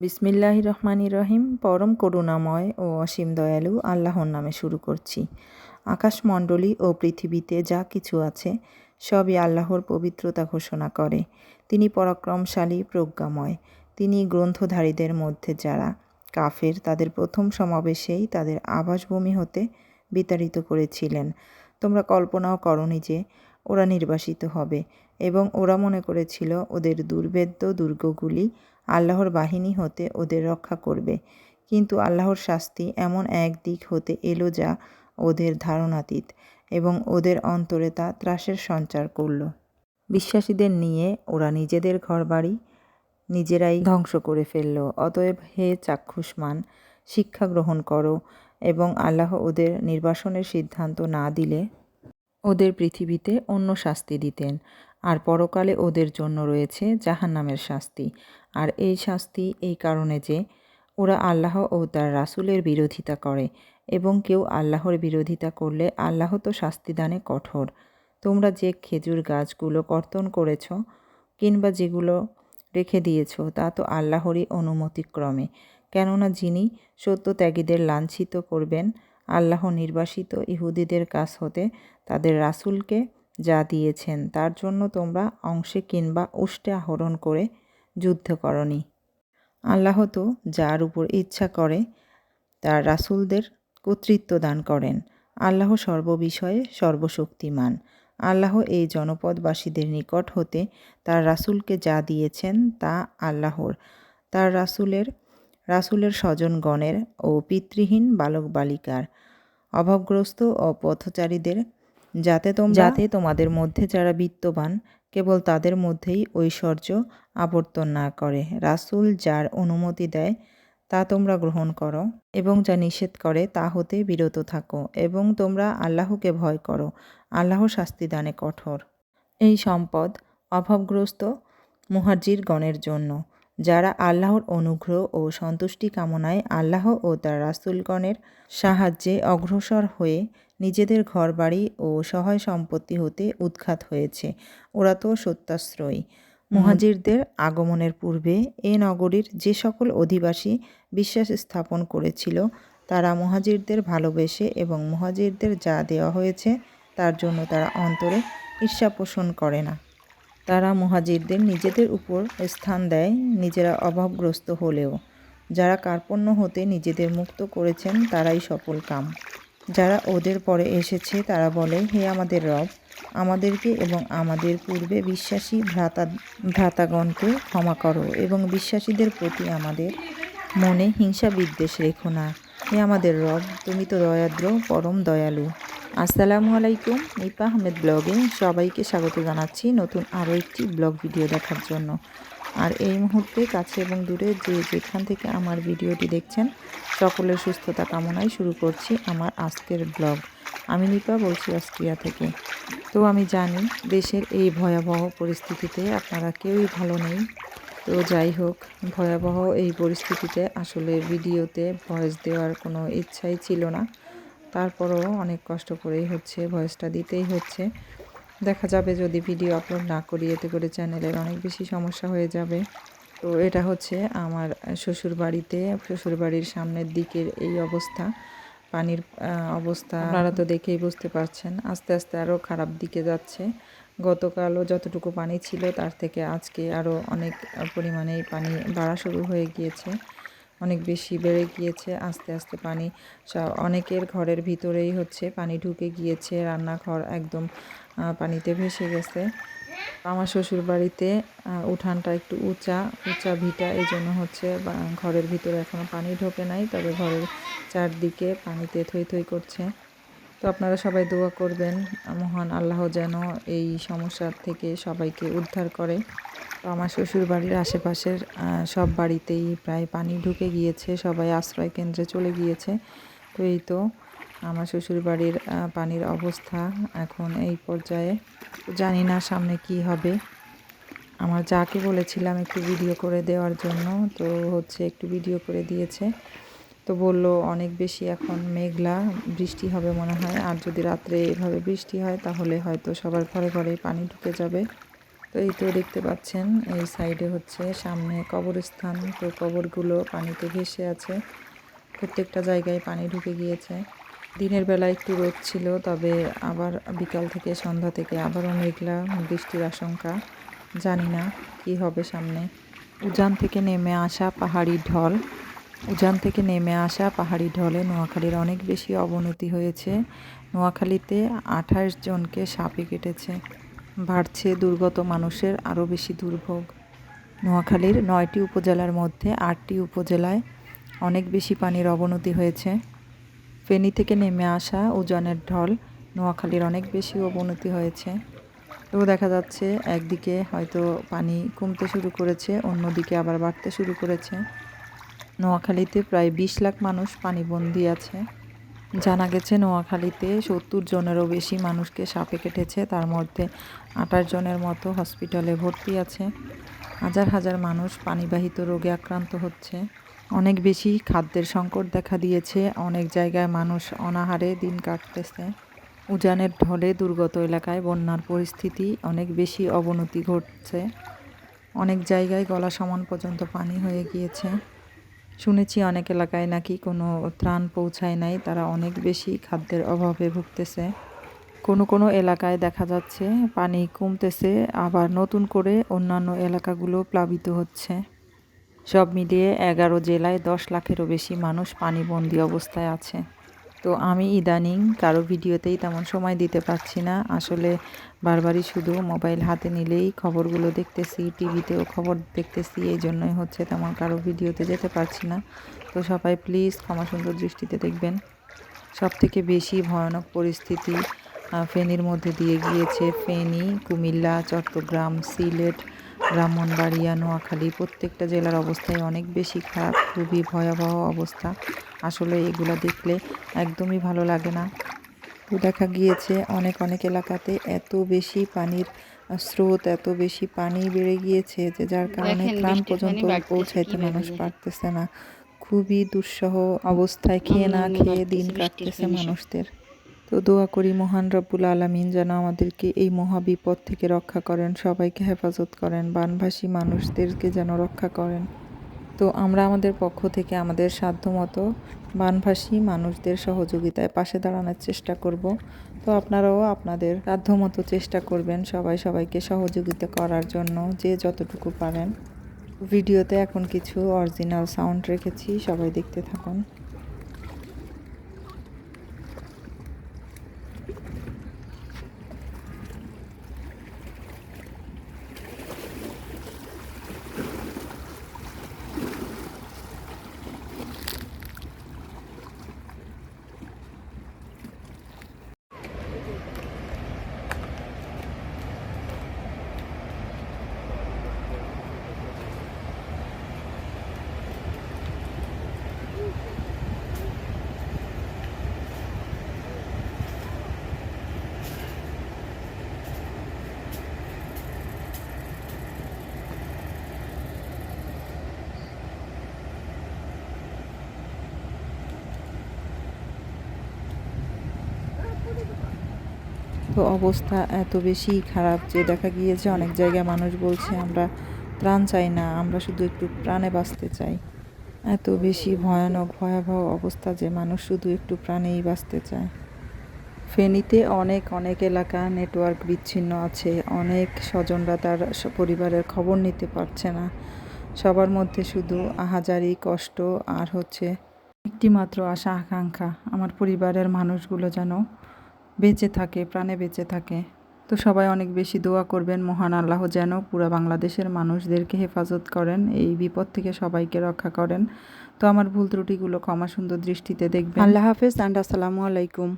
বিসমিল্লাহ রহমানি রহিম। পরম করুণাময় ও অসীম দয়ালু আল্লাহর নামে শুরু করছি। আকাশমণ্ডলী ও পৃথিবীতে যা কিছু আছে, সবই আল্লাহর পবিত্রতা ঘোষণা করে। তিনি পরাক্রমশালী, প্রজ্ঞাময়। তিনি গ্রন্থধারীদের মধ্যে যারা কাফের, তাদের প্রথম সমাবেশেই তাদের আবাসভূমি হতে বিতাড়িত করেছিলেন। তোমরা কল্পনাও করনি যে ওরা নির্বাসিত হবে এবং ওরা মনে করেছিল ওদের দুর্ভেদ্য দুর্গগুলি আল্লাহর বাহিনী হতে ওদের রক্ষা করবে। কিন্তু আল্লাহর শাস্তি এমন এক দিক হতে এলো যা ওদের ধারণাতীত এবং ওদের অন্তরে তা ত্রাসের সঞ্চার করল। বিশ্বাসীদের নিয়ে ওরা নিজেদের ঘরবাড়ি নিজেরাই ধ্বংস করে ফেলল। অতএব হে চাক্ষুষমান, শিক্ষা গ্রহণ করো এবং আল্লাহ ওদের নির্বাসনের সিদ্ধান্ত না দিলে ওদের পৃথিবীতে অন্য শাস্তি দিতেন। আর পরকালে ওদের জন্য রয়েছে জাহান্নামের শাস্তি। আর এই শাস্তি এই কারণে যে ওরা আল্লাহ ও তার রাসুলের বিরোধিতা করে এবং কেউ আল্লাহর বিরোধিতা করলে আল্লাহ তো শাস্তিদানে কঠোর। তোমরা যে খেজুর গাছগুলো কর্তন করেছ কিংবা যেগুলো রেখে দিয়েছ তা তো আল্লাহরই অনুমতিক্রমে। কেননা যিনি সত্যত্যাগীদের লাঞ্ছিত করবেন, আল্লাহ নির্বাসিত ইহুদিদের কাছ হতে তাদের রাসুলকে যা দিয়েছেন, তার জন্য তোমরা অংশে কিংবা উষ্টে আহরণ করে যুদ্ধ করনি। আল্লাহ তো যার উপর ইচ্ছা করে, তার রাসুলদের কর্তৃত্ব দান করেন। আল্লাহ সর্ববিষয়ে সর্বশক্তিমান। আল্লাহ এই জনপদবাসীদের নিকট হতে তার রাসুলকে যা দিয়েছেন, তা আল্লাহর। তার রাসুলের রাসুলের স্বজনগণের ও পিতৃহীন বালক বালিকার অভাবগ্রস্ত ও পথচারীদের যাতে তোম যাতে তোমাদের মধ্যে যারা বিত্তবান, কেবল তাদের মধ্যেই ঐশ্বর্য আবর্তন না করে। রাসুল যার অনুমতি দেয়, তা তোমরা গ্রহণ করো এবং যা নিষেধ করে, তা হতে বিরত থাকো এবং তোমরা আল্লাহকে ভয় করো। আল্লাহ শাস্তিদানে কঠোর। এই সম্পদ অভাবগ্রস্ত মুহাজির গণের জন্য। যারা আল্লাহর অনুগ্রহ ও সন্তুষ্টি কামনায় আল্লাহ ও তার রাসুলগণের সাহায্যে অগ্রসর হয়ে নিজেদের ঘরবাড়ি ও সহায় সম্পত্তি হতে উৎখাত হয়েছে। ওরা তো সত্যাশ্রয়ী। মহাজিরদের আগমনের পূর্বে এ নগরীর যে সকল অধিবাসী বিশ্বাস স্থাপন করেছিল তারা মহাজিরদের ভালোবেসে এবং মহাজিরদের যা দেওয়া হয়েছে তার জন্য তারা অন্তরে ঈর্ষা পোষণ করে না। তারা মহাজিরদের নিজেদের উপর স্থান দেয় নিজেরা অভাবগ্রস্ত হলেও। যারা কার্পণ্য হতে নিজেদের মুক্ত করেছেন তারাই সফল কাম। যারা ওদের পরে এসেছে, তারা বলে হে আমাদের রব, আমাদেরকে এবং আমাদের পূর্বে বিশ্বাসী ভ্রাতা ভ্রাতাগণকে ক্ষমা করো এবং বিশ্বাসীদের প্রতি আমাদের মনে হিংসা বিদ্বেষ রেখো না। হে আমাদের রব, তুমি তো দয়াদ্র, পরম দয়ালু। আসসালামু আলাইকুম, নিপা আহমেদ ব্লগে সবাইকে স্বাগত জানাচ্ছি নতুন আরও একটি ব্লগ ভিডিও দেখার জন্য। আর এই মুহূর্তে কাছে এবং দূরে যে যেখান থেকে আমার ভিডিওটি দেখছেন, সকলের সুস্থতা কামনায় শুরু করছি আমার আজকের ব্লগ। আমি নিপা বলছি অস্ট্রিয়া থেকে। তো আমি জানি দেশের এই ভয়াবহ পরিস্থিতিতে আপনারা কেউই ভালো নেই। তো যাই হোক, ভয়াবহ এই পরিস্থিতিতে আসলে ভিডিওতে ভয়েস দেওয়ার কোনো ইচ্ছাই ছিল না। তারপরও অনেক কষ্ট করেই হচ্ছে, ভয়েসটা দিতেই হচ্ছে। দেখা যাবে যদি ভিডিও আপলোড না করি, এতে করে চ্যানেলের অনেক বেশি সমস্যা হয়ে যাবে। তো এটা হচ্ছে আমার শ্বশুর বাড়িতে শ্বশুর বাড়ির সামনের দিকের এই অবস্থা। পানির অবস্থা আপনারা তো দেখেই বুঝতে পারছেন, আস্তে আস্তে আরও খারাপ দিকে যাচ্ছে। গতকালও যতটুকু পানি ছিল, তার থেকে আজকে আরও অনেক পরিমাণে পানি বাড়া শুরু হয়ে গিয়েছে। অনেক বেশি বেড়ে গিয়েছে আস্তে আস্তে পানি অনেকের ঘরের ভিতরেই হচ্ছে পানি ঢুকে গিয়েছে, রান্নাঘর একদম পানিতে ভেসে গেছে। আমার শ্বশুর বাড়িতে উঠানটা একটু উঁচা উঁচা ভিটা এই জন্য হচ্ছে ঘরের ভিতরে এখনও পানি ঢোকে নাই, তবে ঘরের চারদিকে পানিতে থই থই করছে। তো আপনারা সবাই দোয়া করবেন, মহান আল্লাহ যেন এই সমস্যার থেকে সবাইকে উদ্ধার করে। তো আমার শ্বশুর বাড়ির আশেপাশের সব বাড়িতেই প্রায় পানি ঢুকে গিয়েছে, সবাই আশ্রয় কেন্দ্রে চলে গিয়েছে। তো এই তো আমার শ্বশুর বাড়ির পানির অবস্থা এখন এই পর্যায়ে। জানি না সামনে কি হবে। আমার যাকে বলেছিলাম একটু ভিডিও করে দেওয়ার জন্য, তো হচ্ছে একটু ভিডিও করে দিয়েছে। তো বলল, অনেক বেশি এখন মেঘলা, বৃষ্টি হবে মনে হয়। আর যদি রাত্রে এভাবে বৃষ্টি হয়, তাহলে হয়তো সবার ঘরে ঘরে পানি ঢুকে যাবে। তো এই তো দেখতে পাচ্ছেন, এই সাইডে হচ্ছে সামনে কবরস্থান। তো কবরগুলো পানিতে ভেসে আছে। প্রত্যেকটা জায়গায় পানি ঢুকে গিয়েছে। দিনের বেলা একটু রোদ ছিল, তবে আবার বিকাল থেকে সন্ধ্যা থেকে আবারও মেঘলা, বৃষ্টির আশঙ্কা। জানি না কি হবে সামনে। উজান থেকে নেমে আসা পাহাড়ি ঢল। উজান থেকে নেমে আসা পাহাড়ি ঢলে নোয়াখালীর অনেক বেশি অবনতি হয়েছে। নোয়াখালীতে আঠাশ জনকে সাপে কেটেছে। বাড়ছে দুর্গত মানুষের আরও বেশি দুর্ভোগ। নোয়াখালীর নয়টি উপজেলার মধ্যে আটটি উপজেলায় অনেক বেশি পানির অবনতি হয়েছে। ফেনী থেকে নেমে আসা উজানের ঢল নোয়াখালীর অনেক বেশি অবনতি হয়েছে। তো দেখা যাচ্ছে একদিকে হয়তো পানি কমতে শুরু করেছে, অন্যদিকে আবার বাড়তে শুরু করেছে। নোয়াখালীতে প্রায় বিশ লাখ মানুষ পানিবন্দী আছে। জানা গেছে, নোয়াখালীতে সত্তর জনেরও বেশি মানুষকে সাপে কেটেছে। তার মধ্যে আঠাশ জনের মতো হসপিটালে ভর্তি আছে। হাজার হাজার মানুষ পানিবাহিত রোগে আক্রান্ত হচ্ছে। অনেক বেশি খাদ্যের সংকট দেখা দিয়েছে। অনেক জায়গায় মানুষ অনাহারে দিন কাটতেছে। উজানের ঢলে দুর্গত এলাকায় বন্যার পরিস্থিতি অনেক বেশি অবনতি ঘটছে। অনেক জায়গায় গলা সমান পর্যন্ত পানি হয়ে গিয়েছে। শুনেছি অনেক এলাকায় নাকি কোনো ত্রাণ পৌঁছায় নাই, তারা অনেক বেশি খাদ্যের অভাবে ভুগতেছে। কোনো কোনো এলাকায় দেখা যাচ্ছে পানি কমতেছে, আবার নতুন করে অন্যান্য এলাকাগুলো প্লাবিত হচ্ছে। সব মিলিয়ে এগারো জেলায় দশ লাখেরও বেশি মানুষ পানিবন্দি অবস্থায় আছে। তো আমি ইদানিং কারও ভিডিওতেই তেমন সময় দিতে পারছি না। আসলে বারবারই শুধু মোবাইল হাতে নিলেই খবরগুলো দেখতেছি, টিভিতেও খবর দেখতেছি এই জন্যই হচ্ছে তেমন কারও ভিডিওতে যেতে পারছি না। তো সবাই প্লিজ ক্ষমা সুন্দর দৃষ্টিতে দেখবেন। সব থেকে বেশি ভয়ানক পরিস্থিতি ফেনীর মধ্যে দিয়ে গিয়েছে। ফেনী, কুমিল্লা, চট্টগ্রাম, সিলেট ব্রাহ্মণবাড়িয়া নোয়াখালী প্রত্যেকটা জেলার অবস্থায় অনেক বেশি খারাপ খুবই ভয়াবহ অবস্থা। আসলে এগুলো দেখলে একদমই ভালো লাগে না। তো দেখা গিয়েছে অনেক অনেক এলাকাতে এত বেশি পানির স্রোত এত বেশি পানি বেড়ে গিয়েছে যে যার কারণে ত্রাণ পর্যন্ত পৌঁছাইতে মানুষ পারতেছে না। খুবই দুঃসহ অবস্থায় খেয়ে না খেয়ে দিন কাটতেছে মানুষদের। তো দোয়া করি মহান রব্বুল আলমিন যেন আমাদেরকে এই মহাবিপদ থেকে রক্ষা করেন, সবাইকে হেফাজত করেন, বানভাসী মানুষদেরকে যেন রক্ষা করেন। তো আমরা আমাদের পক্ষ থেকে আমাদের সাধ্যমতো বানভাসী মানুষদের সহযোগিতায় পাশে দাঁড়ানোর চেষ্টা করব। তো আপনারাও আপনাদের সাধ্যমতো চেষ্টা করবেন সবাই সবাইকে সহযোগিতা করার জন্য যে যতটুকু পারেন। ভিডিওতে এখন কিছু অরিজিনাল সাউন্ড রেখেছি, সবাই দেখতে থাকুন তো অবস্থা এত বেশি খারাপ যে দেখা গিয়েছে অনেক জায়গায় মানুষ বলছে আমরা প্রাণ চাই না, আমরা শুধু একটু প্রাণে বাঁচতে চাই। এত বেশি ভয়ানক, ভয়াবহ অবস্থা যে মানুষ শুধু একটু প্রাণেই বাঁচতে চায়। ফেনীতে অনেক অনেক এলাকা নেটওয়ার্ক বিচ্ছিন্ন আছে, অনেক স্বজনরা তার পরিবারের খবর নিতে পারছে না। সবার মধ্যে শুধু আহাজারি, কষ্ট আর হচ্ছে একটিমাত্র আশা, আকাঙ্ক্ষা। আমার পরিবারের মানুষগুলো যেন বেঁচে থাকে, প্রাণে বেঁচে থাকে। তো সবাই অনেক বেশি দোয়া করবেন, মহান আল্লাহ যেন পুরো বাংলাদেশের মানুষদেরকে হেফাজত করেন, এই বিপদ থেকে সবাইকে রক্ষা করেন। তো আমার ভুল ত্রুটিগুলো ক্ষমা সুন্দর দৃষ্টিতে দেখবেন। আল্লাহ হাফেজ অ্যান্ড আসসালামু আলাইকুম।